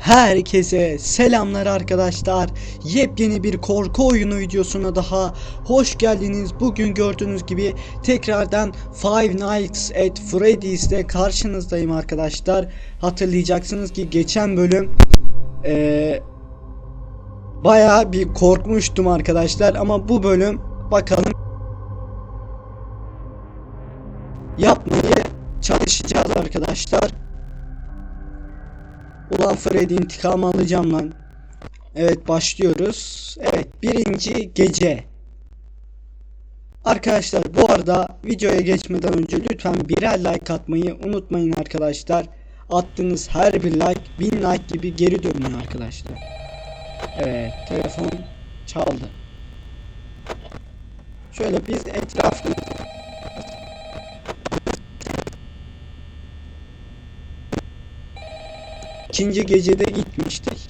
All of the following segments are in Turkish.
Herkese selamlar arkadaşlar. Yepyeni bir korku oyunu videosuna daha hoş geldiniz. Bugün gördüğünüz gibi tekrardan Five Nights at Freddy's'te karşınızdayım arkadaşlar. Hatırlayacaksınız ki geçen bölüm eee bayağı bir korkmuştum arkadaşlar ama bu bölüm bakalım yapmaya çalışacağız arkadaşlar. Ulan Freddy intikam alacağım lan. Evet başlıyoruz. Evet birinci gece. Arkadaşlar bu arada videoya geçmeden önce lütfen birer like atmayı unutmayın arkadaşlar. Attığınız her bir like bin like gibi geri dönüyor arkadaşlar. Evet telefon çaldı. Şöyle biz etrafımızda ikinci gecede gitmiştik.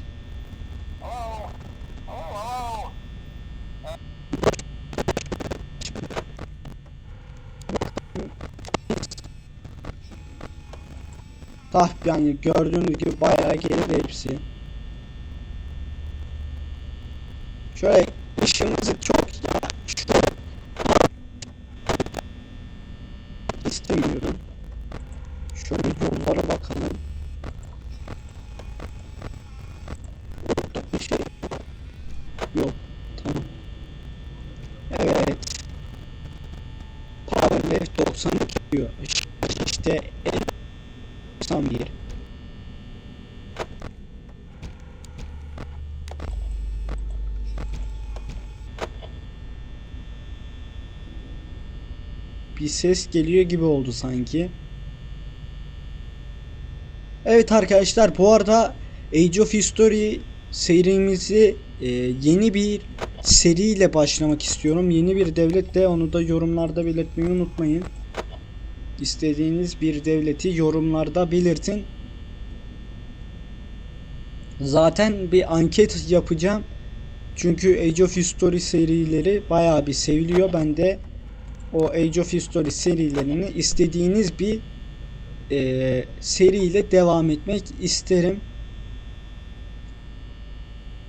Tah yani gördüğünüz gibi bayağı geride hepsi. Şöyle ışığımızı çok ya şöyle istemiyorum. Şöyle yollara bakalım. Burada bir şey yok. Tamam. Evet. Power Left 92 diyor. İşte en 91. Bir ses geliyor gibi oldu sanki. Evet arkadaşlar bu arada Age of History serimizi e, yeni bir seriyle başlamak istiyorum. Yeni bir devletle onu da yorumlarda belirtmeyi unutmayın. İstediğiniz bir devleti yorumlarda belirtin. Zaten bir anket yapacağım. Çünkü Age of History serileri bayağı bir seviliyor. Ben de o Age of History serilerini istediğiniz bir e, seriyle devam etmek isterim.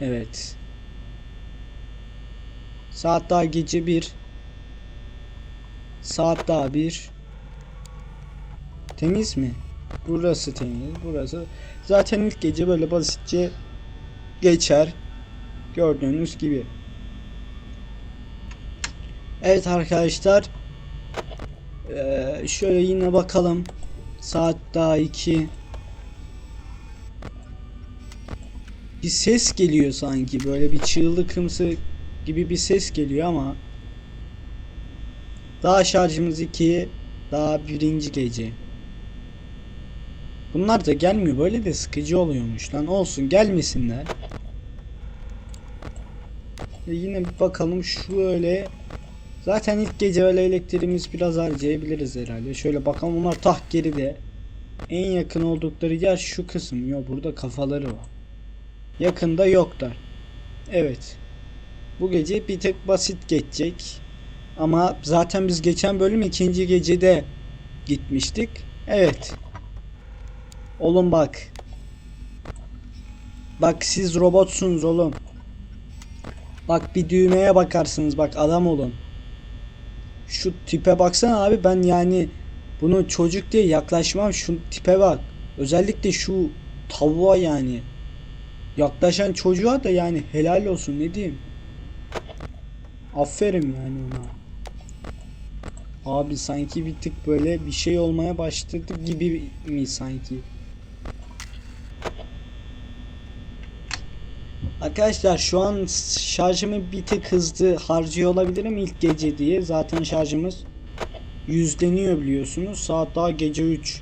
Evet. Saat daha gece bir. Saat daha bir. Temiz mi? Burası temiz. Burası. Zaten ilk gece böyle basitçe geçer. Gördüğünüz gibi. Evet arkadaşlar. Ee, şöyle yine bakalım. Saat daha 2. Bir ses geliyor sanki. Böyle bir çığlıkımsı gibi bir ses geliyor ama daha şarjımız 2 daha birinci gece bunlar da gelmiyor böyle de sıkıcı oluyormuş lan olsun gelmesinler yine bir bakalım şöyle zaten ilk gece öyle elektriğimiz biraz harcayabiliriz herhalde şöyle bakalım onlar tah geride en yakın oldukları yer şu kısım yok burada kafaları var yakında yoklar evet bu gece bir tık basit geçecek. Ama zaten biz geçen bölüm ikinci gecede gitmiştik. Evet. Oğlum bak. Bak siz robotsunuz oğlum. Bak bir düğmeye bakarsınız bak adam olun. Şu tipe baksana abi ben yani bunu çocuk diye yaklaşmam şu tipe bak. Özellikle şu tavuğa yani. Yaklaşan çocuğa da yani helal olsun ne diyeyim. Aferin yani ona. Abi sanki bir tık böyle bir şey olmaya başladı gibi mi sanki? Arkadaşlar şu an şarjımı bir tık hızlı harcıyor olabilirim ilk gece diye. Zaten şarjımız yüzleniyor biliyorsunuz. Saat daha gece 3.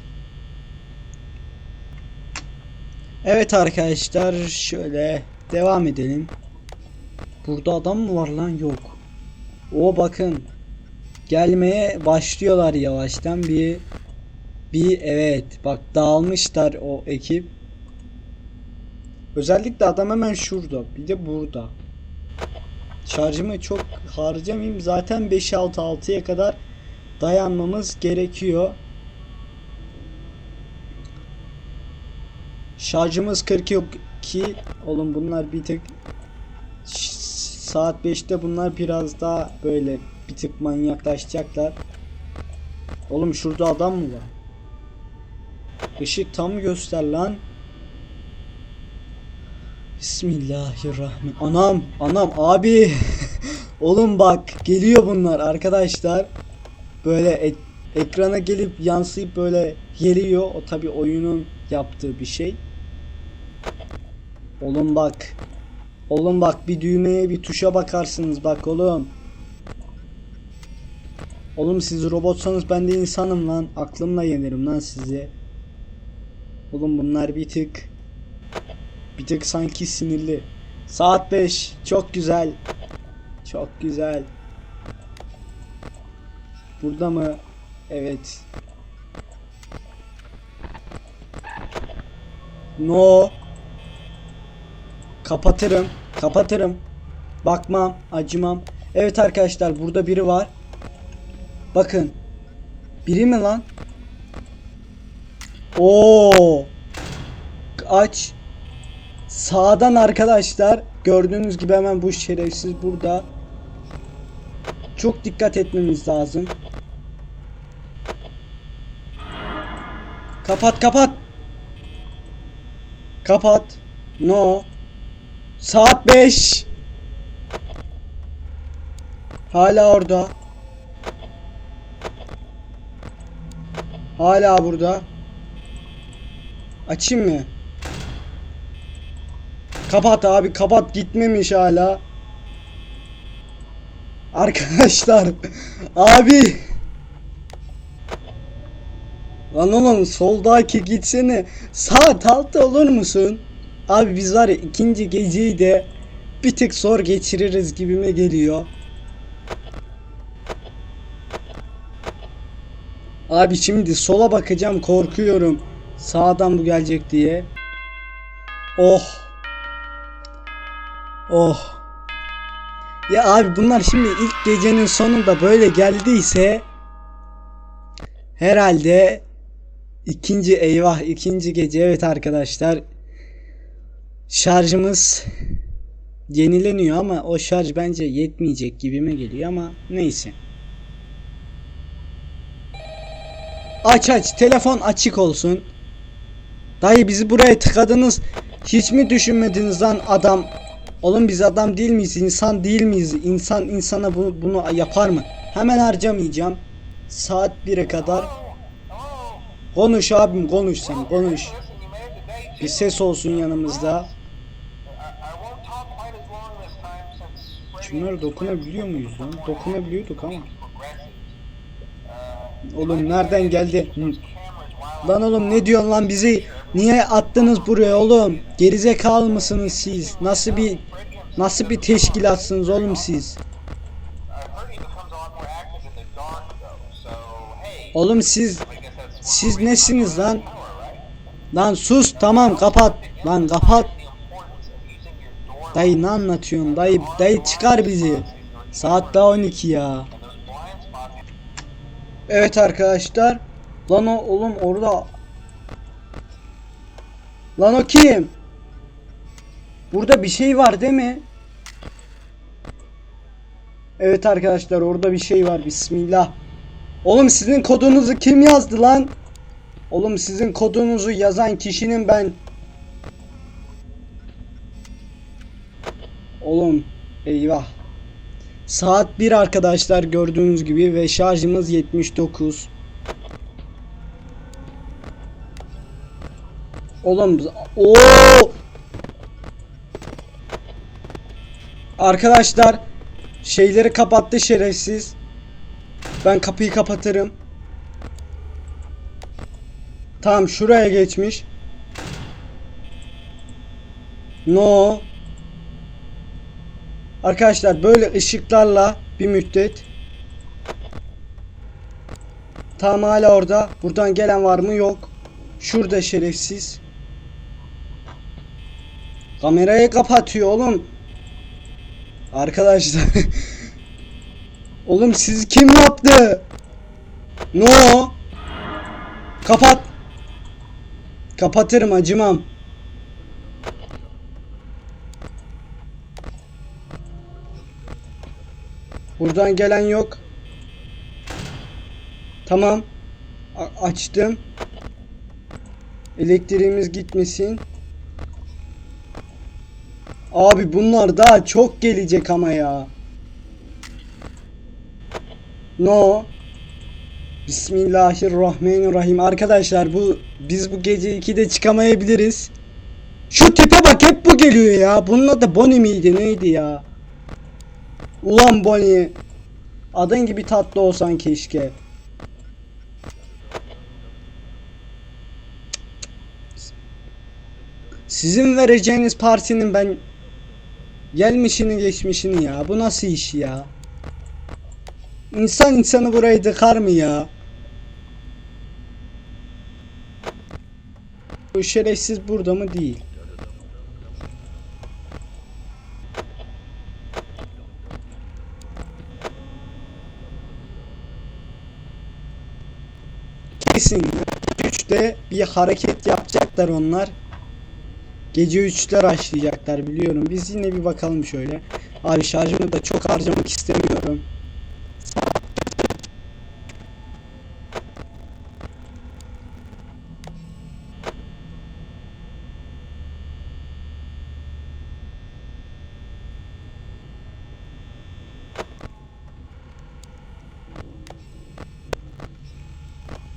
Evet arkadaşlar şöyle devam edelim. Burada adam mı var lan? Yok. O bakın. Gelmeye başlıyorlar yavaştan bir bir evet bak dağılmışlar o ekip. Özellikle adam hemen şurada. Bir de burada. Şarjımı çok harcamayayım. Zaten 5-6-6'ya kadar dayanmamız gerekiyor. Şarjımız 40 yok ki oğlum bunlar bir tık saat 5'te bunlar biraz daha böyle bir tık manyaklaşacaklar. Oğlum şurada adam mı var? Işık tam göster lan. Bismillahirrahmanirrahim. Anam, anam abi. Oğlum bak geliyor bunlar arkadaşlar. Böyle ek- ekrana gelip yansıyıp böyle geliyor. O tabi oyunun yaptığı bir şey. Oğlum bak. Oğlum bak bir düğmeye bir tuşa bakarsınız bak oğlum. Oğlum siz robotsanız ben de insanım lan. Aklımla yenerim lan sizi. Oğlum bunlar bir tık bir tık sanki sinirli. Saat 5. Çok güzel. Çok güzel. Burada mı? Evet. No. Kapatırım. Kapatırım. Bakmam, acımam. Evet arkadaşlar burada biri var. Bakın. Biri mi lan? Oo. Aç. Sağdan arkadaşlar gördüğünüz gibi hemen bu şerefsiz burada. Çok dikkat etmemiz lazım. Kapat kapat. Kapat. No. Saat 5. Hala orada. Hala burada. Açayım mı? Kapat abi kapat gitmemiş hala. Arkadaşlar abi Lan oğlum soldaki gitsene Saat altı olur musun? Abi biz var ya ikinci geceyi de bir tık zor geçiririz gibime geliyor. Abi şimdi sola bakacağım korkuyorum. Sağdan bu gelecek diye. Oh. Oh. Ya abi bunlar şimdi ilk gecenin sonunda böyle geldiyse herhalde ikinci eyvah ikinci gece evet arkadaşlar şarjımız yenileniyor ama o şarj bence yetmeyecek gibime geliyor ama neyse. Aç aç telefon açık olsun. Dayı bizi buraya tıkadınız. Hiç mi düşünmediniz lan adam? Oğlum biz adam değil miyiz? İnsan değil miyiz? İnsan insana bunu, bunu yapar mı? Hemen harcamayacağım. Saat 1'e kadar. Konuş abim konuş sen konuş. Bir ses olsun yanımızda. Şunları dokunabiliyor muyuz lan? Dokunabiliyorduk ama. Oğlum nereden geldi? Lan oğlum ne diyorsun lan bizi niye attınız buraya oğlum? Gerizekalı mısınız siz? Nasıl bir nasıl bir teşkilatsınız oğlum siz? Oğlum siz siz nesiniz lan? Lan sus tamam kapat. Lan kapat. Dayı ne anlatıyorsun? Dayı dayı çıkar bizi. Saat daha 12 ya. Evet arkadaşlar. Lan o oğlum orada. Lan o kim? Burada bir şey var değil mi? Evet arkadaşlar orada bir şey var. Bismillah. Oğlum sizin kodunuzu kim yazdı lan? Oğlum sizin kodunuzu yazan kişinin ben Oğlum eyvah. Saat 1 arkadaşlar gördüğünüz gibi ve şarjımız 79. Oğlum o Arkadaşlar şeyleri kapattı şerefsiz. Ben kapıyı kapatırım. Tamam şuraya geçmiş. No. Arkadaşlar böyle ışıklarla bir müddet. Tam hala orada. Buradan gelen var mı? Yok. Şurada şerefsiz. Kamerayı kapatıyor oğlum. Arkadaşlar. oğlum siz kim yaptı? No. Kapat. Kapatırım acımam. Buradan gelen yok. Tamam. A açtım. Elektriğimiz gitmesin. Abi bunlar daha çok gelecek ama ya. No. Bismillahirrahmanirrahim. Arkadaşlar bu biz bu gece 2'de çıkamayabiliriz. Şu tipe bak hep bu geliyor ya. Bunun adı Bonnie miydi neydi ya? Ulan Bonnie. Adın gibi tatlı olsan keşke. Sizin vereceğiniz partinin ben gelmişini geçmişini ya. Bu nasıl iş ya? İnsan insanı burayı dıkar mı ya? Bu şerefsiz burada mı değil? Kesin. Gece 3'te bir hareket yapacaklar onlar. Gece 3'te başlayacaklar biliyorum. Biz yine bir bakalım şöyle. Abi şarjımı da çok harcamak istemiyorum.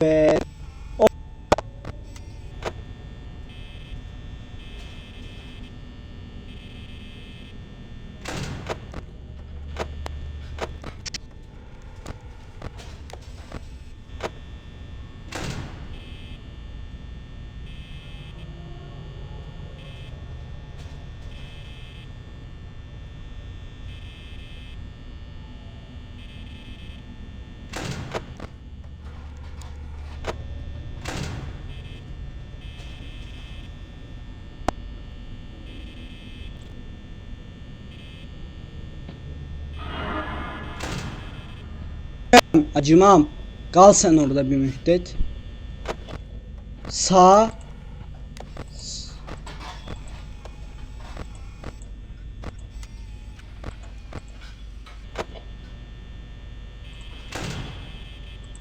Ve acımam. Kal sen orada bir müddet. Sağ.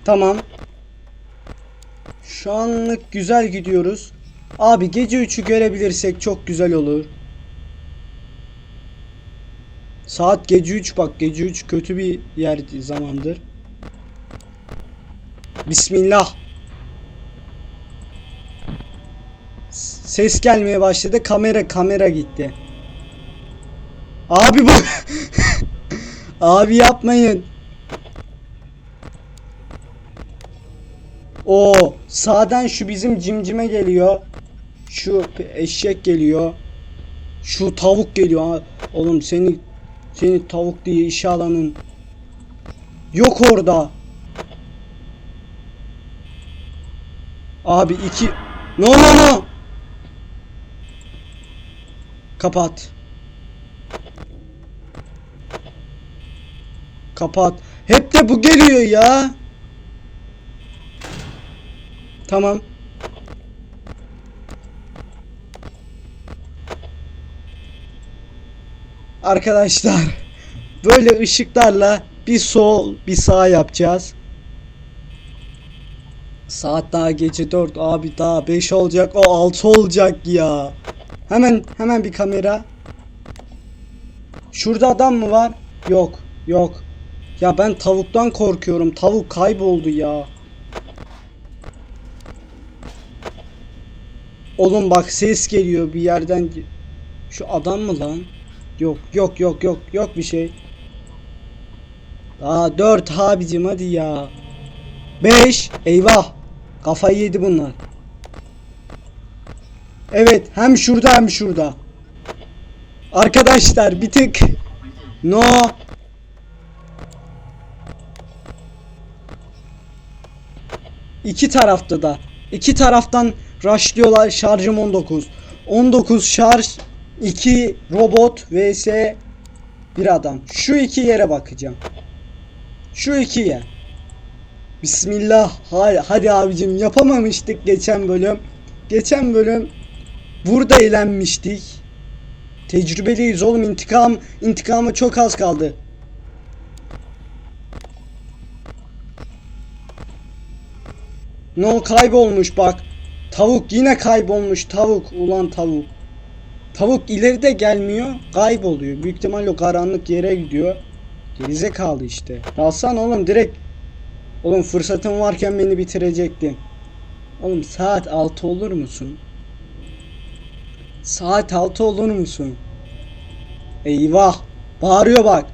Tamam. Şu anlık güzel gidiyoruz. Abi gece 3'ü görebilirsek çok güzel olur. Saat gece 3 bak gece 3 kötü bir yer zamandır. Bismillah. Ses gelmeye başladı. Kamera kamera gitti. Abi bu Abi yapmayın. O sağdan şu bizim cimcime geliyor. Şu eşek geliyor. Şu tavuk geliyor. Oğlum seni seni tavuk diye işe alanın yok orada. Abi iki. No no no. Kapat. Kapat. Hep de bu geliyor ya. Tamam. Arkadaşlar Böyle ışıklarla bir sol bir sağ yapacağız Saat daha gece 4 abi daha 5 olacak o 6 olacak ya. Hemen hemen bir kamera. Şurada adam mı var? Yok yok. Ya ben tavuktan korkuyorum. Tavuk kayboldu ya. Oğlum bak ses geliyor bir yerden. Şu adam mı lan? Yok yok yok yok yok bir şey. Daha 4 abicim hadi ya. 5 eyvah. Kafayı yedi bunlar. Evet hem şurada hem şurada. Arkadaşlar bir tık no İki tarafta da. iki taraftan rushlıyorlar şarjım 19. 19 şarj 2 robot vs bir adam. Şu iki yere bakacağım. Şu iki yer. Bismillah. Hadi, hadi abicim yapamamıştık geçen bölüm. Geçen bölüm burada eğlenmiştik. Tecrübeliyiz oğlum intikam intikama çok az kaldı. No kaybolmuş bak. Tavuk yine kaybolmuş tavuk ulan tavuk. Tavuk ileride gelmiyor kayboluyor. Büyük ihtimalle o karanlık yere gidiyor. Gerize kaldı işte. Dalsan oğlum direkt Oğlum fırsatın varken beni bitirecektin. Oğlum saat 6 olur musun? Saat 6 olur musun? Eyvah. Bağırıyor bak.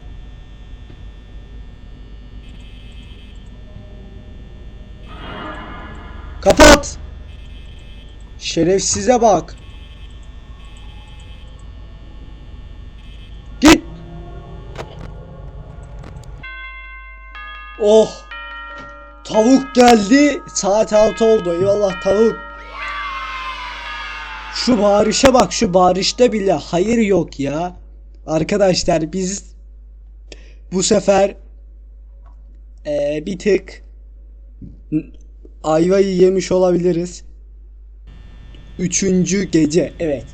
Kapat. Şerefsize bak. Git. Oh. Tavuk geldi. Saat 6 oldu. Eyvallah tavuk. Şu bağırışa bak. Şu bağırışta bile hayır yok ya. Arkadaşlar biz bu sefer eee, bir tık ayvayı yemiş olabiliriz. Üçüncü gece. Evet.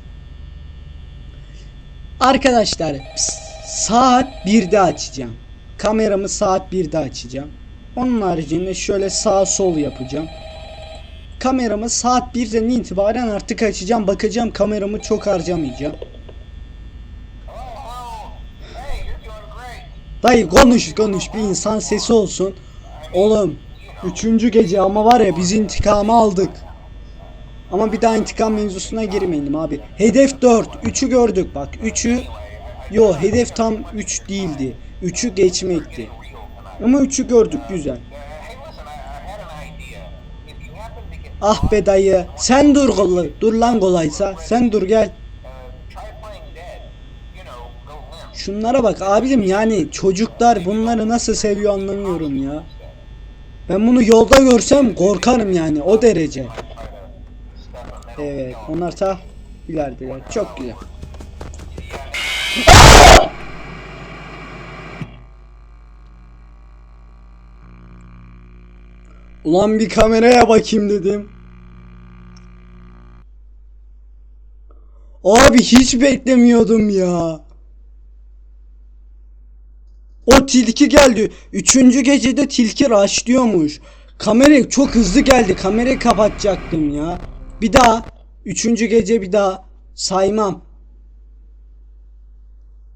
Arkadaşlar saat 1'de açacağım. Kameramı saat 1'de açacağım. Onun haricinde şöyle sağ sol yapacağım. Kameramı saat 1'den itibaren artık açacağım. Bakacağım kameramı çok harcamayacağım. Dayı konuş konuş bir insan sesi olsun. Oğlum üçüncü gece ama var ya biz intikamı aldık. Ama bir daha intikam mevzusuna girmeyelim abi. Hedef 4. 3'ü gördük bak. 3'ü Yo hedef tam 3 değildi. 3'ü geçmekti. Ama 3'ü gördük güzel. Ah be dayı. Sen dur kolay. Dur lan kolaysa. Sen dur gel. Şunlara bak abicim yani çocuklar bunları nasıl seviyor anlamıyorum ya. Ben bunu yolda görsem korkarım yani o derece. Evet onlar ta ilerideler. Çok güzel. Ulan bir kameraya bakayım dedim. Abi hiç beklemiyordum ya. O tilki geldi. Üçüncü gecede tilki raşlıyormuş. Kamera çok hızlı geldi. Kamerayı kapatacaktım ya. Bir daha. Üçüncü gece bir daha. Saymam.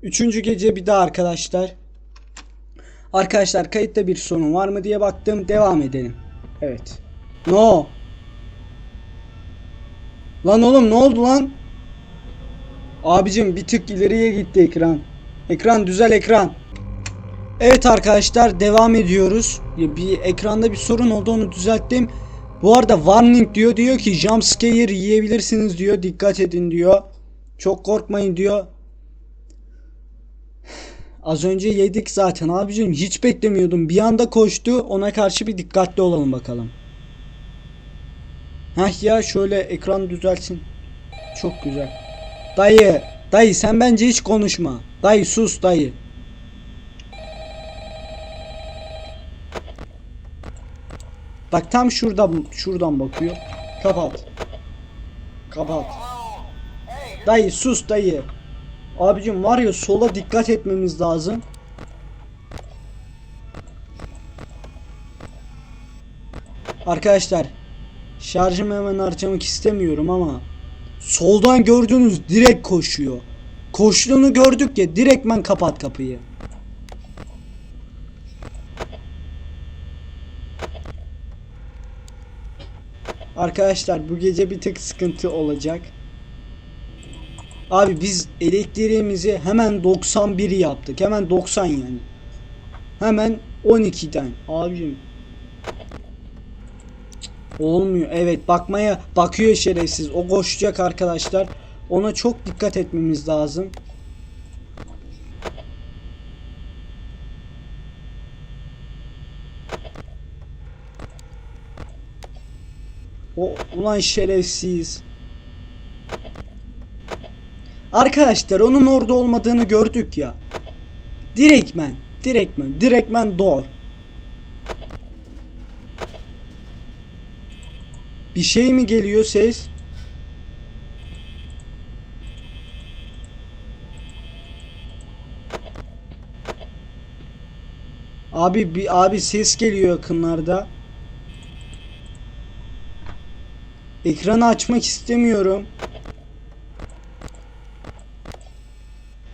Üçüncü gece bir daha arkadaşlar. Arkadaşlar kayıtta bir sorun var mı diye baktım. Devam edelim. Evet. No. Lan oğlum ne oldu lan? Abicim bir tık ileriye gitti ekran. Ekran düzel ekran. Evet arkadaşlar devam ediyoruz. Bir ekranda bir sorun oldu onu düzelttim. Bu arada warning diyor diyor ki jump scare yiyebilirsiniz diyor. Dikkat edin diyor. Çok korkmayın diyor. Az önce yedik zaten abicim hiç beklemiyordum. Bir anda koştu. Ona karşı bir dikkatli olalım bakalım. Heh ya şöyle ekran düzelsin. Çok güzel. Dayı, dayı sen bence hiç konuşma. Dayı sus dayı. Bak tam şurada şuradan bakıyor. Kapat. Kapat. Dayı sus dayı. Abicim var ya sola dikkat etmemiz lazım. Arkadaşlar şarjımı hemen harcamak istemiyorum ama soldan gördüğünüz direkt koşuyor. Koştuğunu gördük ya direktmen kapat kapıyı. Arkadaşlar bu gece bir tık sıkıntı olacak. Abi biz elektriğimizi hemen 91 yaptık. Hemen 90 yani. Hemen 12'den. Abicim. Olmuyor. Evet bakmaya bakıyor şerefsiz. O koşacak arkadaşlar. Ona çok dikkat etmemiz lazım. O ulan şerefsiz. Arkadaşlar onun orada olmadığını gördük ya. Direktmen, direktmen, direktmen doğru. Bir şey mi geliyor ses? Abi bir abi ses geliyor yakınlarda. Ekranı açmak istemiyorum.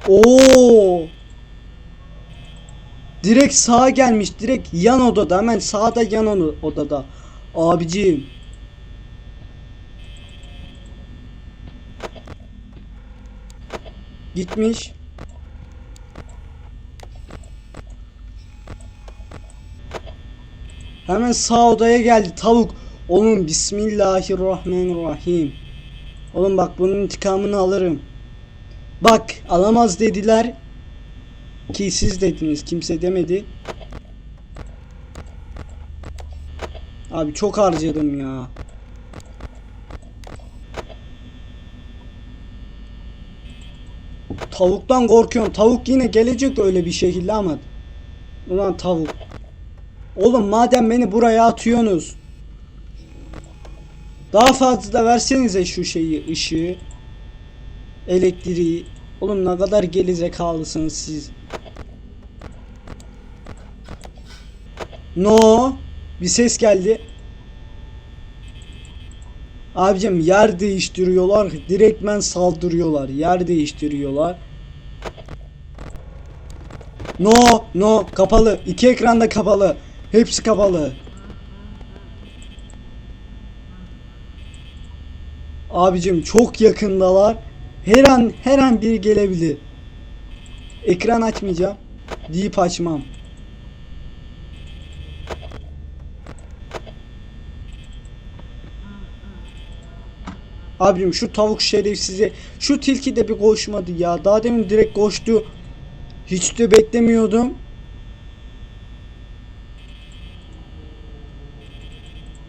Oo! Direkt sağa gelmiş. Direkt yan odada. Hemen sağda yan odada. Abiciğim. Gitmiş. Hemen sağ odaya geldi tavuk. Oğlum Bismillahirrahmanirrahim. Oğlum bak bunun intikamını alırım. Bak alamaz dediler. Ki siz dediniz kimse demedi. Abi çok harcadım ya. Tavuktan korkuyorum. Tavuk yine gelecek öyle bir şekilde ama. Ulan tavuk. Oğlum madem beni buraya atıyorsunuz. Daha fazla da versenize şu şeyi, ışığı. Elektriği. Oğlum ne kadar gerizekalısınız siz. No. Bir ses geldi. Abicim yer değiştiriyorlar. Direktmen saldırıyorlar. Yer değiştiriyorlar. No, no, kapalı. İki ekranda kapalı. Hepsi kapalı. Abicim çok yakındalar. Her an her an biri gelebilir. Ekran açmayacağım. Deyip açmam. Abim şu tavuk şerefsize şu tilki de bir koşmadı ya. Daha demin direkt koştu. Hiç de beklemiyordum.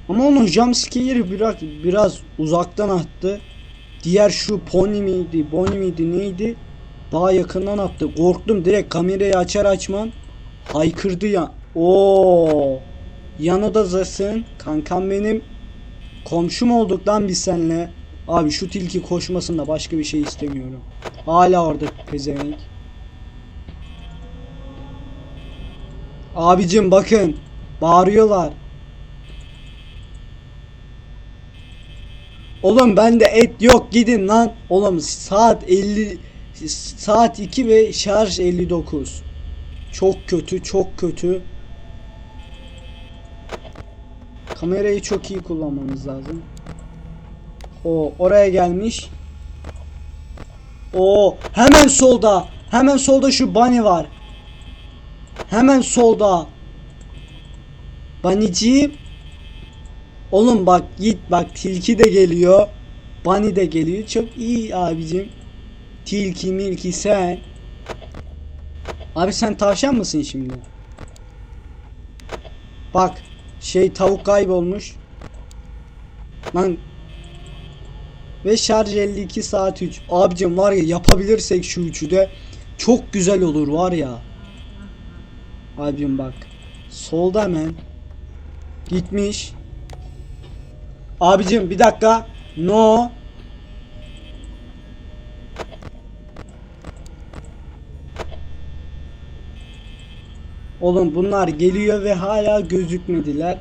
Ama onun jumpscare'i biraz, biraz uzaktan attı. Diğer şu pony miydi, Bonnie miydi neydi? Daha yakından attı. Korktum direkt kamerayı açar açman haykırdı ya. Oo. Yan odadasın. Kankam benim. Komşum olduk lan biz senle. Abi şu tilki koşmasın da başka bir şey istemiyorum. Hala orada pezevenk. Abicim bakın. Bağırıyorlar. Oğlum bende et yok gidin lan. Oğlum saat 50 saat 2 ve şarj 59. Çok kötü, çok kötü. Kamerayı çok iyi kullanmamız lazım. O oraya gelmiş. O hemen solda. Hemen solda şu bunny var. Hemen solda. Bunnyciğim. Oğlum bak git bak tilki de geliyor. Bunny de geliyor. Çok iyi abicim. Tilki milki sen. Abi sen tavşan mısın şimdi? Bak şey tavuk kaybolmuş. Lan ve şarj 52 saat 3. Abicim var ya yapabilirsek şu üçü de çok güzel olur var ya. Abicim bak. Solda hemen. Gitmiş. Abicim bir dakika. No. Oğlum bunlar geliyor ve hala gözükmediler.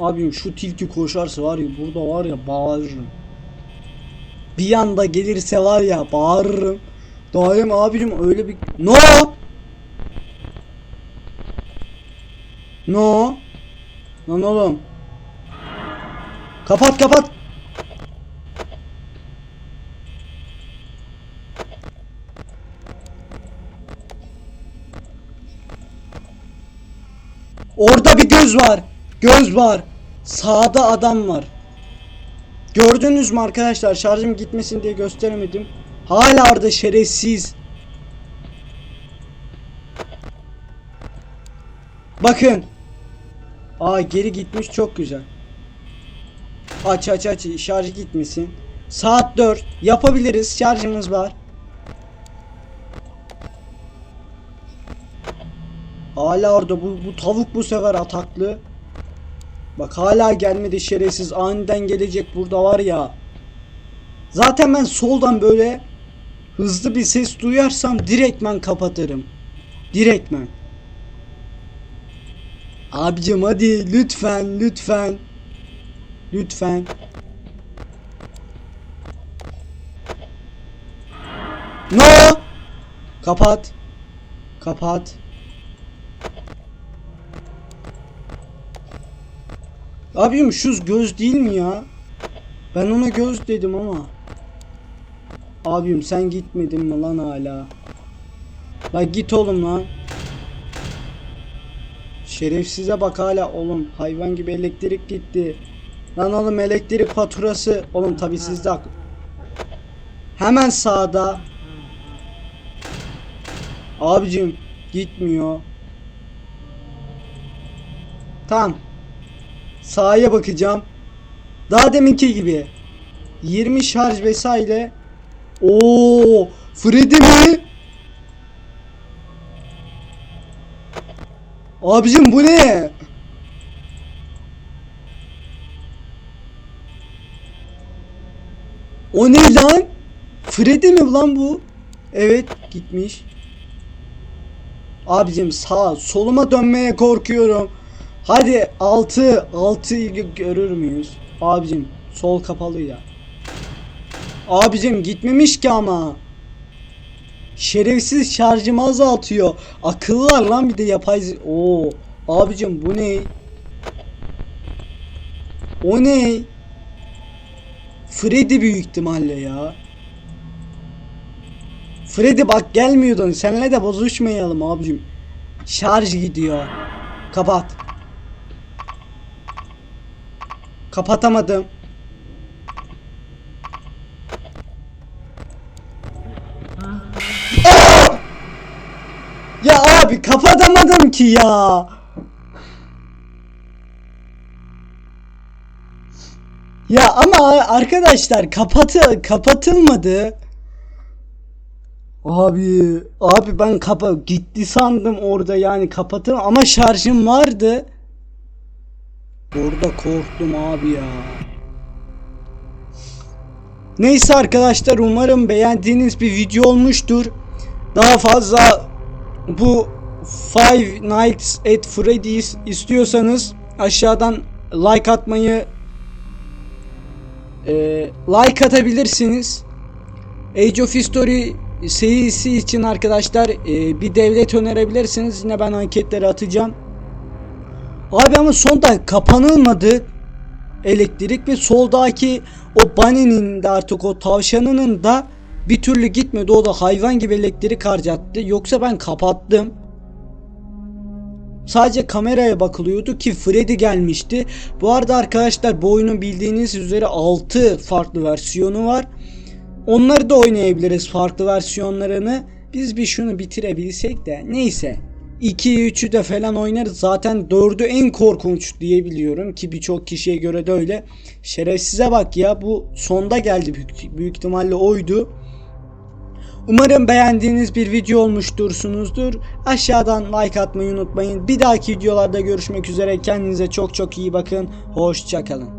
Abim şu tilki koşarsa var ya burada var ya bağırırım. Bir anda gelirse var ya bağırırım. Daim abicim öyle bir... No! No! Lan oğlum. Kapat kapat. Orada bir göz var. Göz var. Sağda adam var. Gördünüz mü arkadaşlar? Şarjım gitmesin diye gösteremedim. Hala orada şerefsiz. Bakın. Aa geri gitmiş çok güzel. Aç aç aç şarj gitmesin. Saat 4 yapabiliriz şarjımız var. Hala orada bu, bu tavuk bu sefer ataklı. Bak hala gelmedi şerefsiz aniden gelecek burada var ya. Zaten ben soldan böyle hızlı bir ses duyarsam direktmen kapatırım. Direktmen. Abicim hadi lütfen lütfen. Lütfen. No! Kapat. Kapat. Abim şu göz değil mi ya? Ben ona göz dedim ama. Abim sen gitmedin mi lan hala? Bak git oğlum lan. Şerefsize bak hala oğlum. Hayvan gibi elektrik gitti. Lan oğlum elektrik faturası oğlum tabi sizde Hemen sağda. Abicim gitmiyor. Tamam. Sağa bakacağım. Daha deminki gibi. 20 şarj vesaire. Oo, Freddy mi? Abicim bu ne? O ne lan? Freddy mi lan bu? Evet gitmiş. Abicim sağ soluma dönmeye korkuyorum. Hadi 6 6 görür müyüz? Abicim sol kapalı ya. Abicim gitmemiş ki ama. Şerefsiz şarjımı azaltıyor. Akıllılar lan bir de yapay Oo. Abicim bu ne? O ne? Freddy büyük ihtimalle ya. Freddy bak gelmiyordun. Seninle de bozuşmayalım abicim. Şarj gidiyor. Kapat. Kapatamadım. Ya abi kapatamadım ki ya. Ya ama arkadaşlar kapatı kapatılmadı. Abi abi ben kapa gitti sandım orada yani kapatın ama şarjım vardı. Orada korktum abi ya. Neyse arkadaşlar umarım beğendiğiniz bir video olmuştur. Daha fazla bu Five Nights at Freddy's istiyorsanız aşağıdan like atmayı e, like atabilirsiniz. Age of History serisi için arkadaşlar e, bir devlet önerebilirsiniz. Yine ben anketleri atacağım. Abi ama sonda kapanılmadı elektrik ve soldaki o Bunny'nin de artık o tavşanının da bir türlü gitmedi. O da hayvan gibi elektrik harcattı. Yoksa ben kapattım. Sadece kameraya bakılıyordu ki Freddy gelmişti. Bu arada arkadaşlar bu oyunun bildiğiniz üzere 6 farklı versiyonu var. Onları da oynayabiliriz farklı versiyonlarını. Biz bir şunu bitirebilsek de neyse. 2'yi 3'ü de falan oynarız. Zaten 4'ü en korkunç diyebiliyorum ki birçok kişiye göre de öyle. Şerefsize bak ya bu sonda geldi büyük, büyük ihtimalle oydu. Umarım beğendiğiniz bir video olmuştursunuzdur. Aşağıdan like atmayı unutmayın. Bir dahaki videolarda görüşmek üzere. Kendinize çok çok iyi bakın. Hoşçakalın.